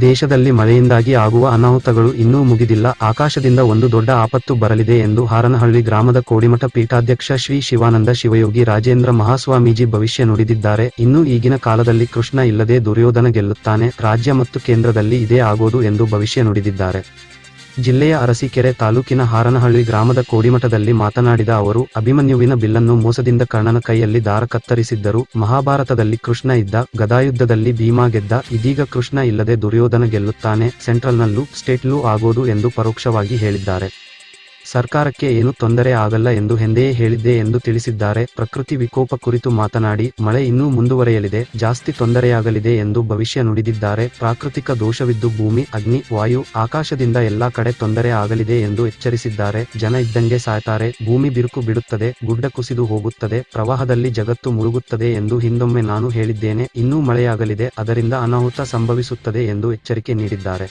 ದೇಶದಲ್ಲಿ ಮಳೆಯಿಂದಾಗಿ ಆಗುವ ಅನಾಹುತಗಳು ಇನ್ನೂ ಮುಗಿದಿಲ್ಲ. ಆಕಾಶದಿಂದ ಒಂದು ದೊಡ್ಡ ಆಪತ್ತು ಬರಲಿದೆ ಎಂದು ಹಾರನಹಳ್ಳಿ ಗ್ರಾಮದ ಕೋಡಿಮಠ ಪೀಠಾಧ್ಯಕ್ಷ ಶ್ರೀ ಶಿವಾನಂದ ಶಿವಯೋಗಿ ರಾಜೇಂದ್ರ ಮಹಾಸ್ವಾಮೀಜಿ ಭವಿಷ್ಯ ನುಡಿದಿದ್ದಾರೆ. ಇನ್ನು ಈಗಿನ ಕಾಲದಲ್ಲಿ ಕೃಷ್ಣ ಇಲ್ಲದೆ ದುರ್ಯೋಧನ ಗೆಲ್ಲುತ್ತಾನೆ. ರಾಜ್ಯ ಮತ್ತು ಕೇಂದ್ರದಲ್ಲಿ ಇದೇ ಆಗೋದು ಎಂದು ಭವಿಷ್ಯ ನುಡಿದಿದ್ದಾರೆ. ಜಿಲ್ಲೆಯ ಅರಸೀಕೆರೆ ತಾಲೂಕಿನ ಹಾರನಹಳ್ಳಿ ಗ್ರಾಮದ ಕೋಡಿಮಠದಲ್ಲಿ ಮಾತನಾಡಿದ ಅವರು, ಅಭಿಮನ್ಯುವಿನ ಬಿಲ್ಲನ್ನು ಮೋಸದಿಂದ ಕರ್ಣನ ಕೈಯಲ್ಲಿ ದಾರ ಕತ್ತರಿಸಿದ್ದರು. ಮಹಾಭಾರತದಲ್ಲಿ ಕೃಷ್ಣ ಇದ್ದ, ಗದಾಯುದ್ಧದಲ್ಲಿ ಭೀಮಾ ಗೆದ್ದ, ಇದೀಗ ಕೃಷ್ಣ ಇಲ್ಲದೆ ದುರ್ಯೋಧನ ಗೆಲ್ಲುತ್ತಾನೆ, ಸೆಂಟ್ರಲ್ನಲ್ಲೂ ಸ್ಟೇಟ್ಲೂ ಆಗೋದು ಎಂದು ಪರೋಕ್ಷವಾಗಿ ಹೇಳಿದ್ದಾರೆ. ಸರ್ಕಾರಕ್ಕೆ ಏನು ತೊಂದರೆ ಆಗಲ್ಲ ಎಂದು ಹೆಂದೆಯೇ ಹೇಳಿದ್ದೆ ಎಂದು ತಿಳಿಸಿದ್ದಾರೆ. ಪ್ರಕೃತಿ ವಿಕೋಪ ಕುರಿತು ಮಾತನಾಡಿ, ಮಳೆ ಇನ್ನೂ ಮುಂದುವರೆಯಲಿದೆ, ಜಾಸ್ತಿ ತೊಂದರೆಯಾಗಲಿದೆ ಎಂದು ಭವಿಷ್ಯ ನುಡಿದಿದ್ದಾರೆ. ಪ್ರಾಕೃತಿಕ ದೋಷವಿದ್ದು ಭೂಮಿ, ಅಗ್ನಿ, ವಾಯು, ಆಕಾಶದಿಂದ ಎಲ್ಲಾ ಕಡೆ ತೊಂದರೆ ಆಗಲಿದೆ ಎಂದು ಎಚ್ಚರಿಸಿದ್ದಾರೆ. ಜನ ಇದ್ದಂಗೆ ಸಾಯ್ತಾರೆ, ಭೂಮಿ ಬಿರುಕು ಬಿಡುತ್ತದೆ, ಗುಡ್ಡ ಕುಸಿದು ಹೋಗುತ್ತದೆ, ಪ್ರವಾಹದಲ್ಲಿ ಜಗತ್ತು ಮುಳುಗುತ್ತದೆ ಎಂದು ಹಿಂದೊಮ್ಮೆ ನಾನು ಹೇಳಿದ್ದೇನೆ. ಇನ್ನೂ ಮಳೆಯಾಗಲಿದೆ, ಅದರಿಂದ ಅನಾಹುತ ಸಂಭವಿಸುತ್ತದೆ ಎಂದು ಎಚ್ಚರಿಕೆ ನೀಡಿದ್ದಾರೆ.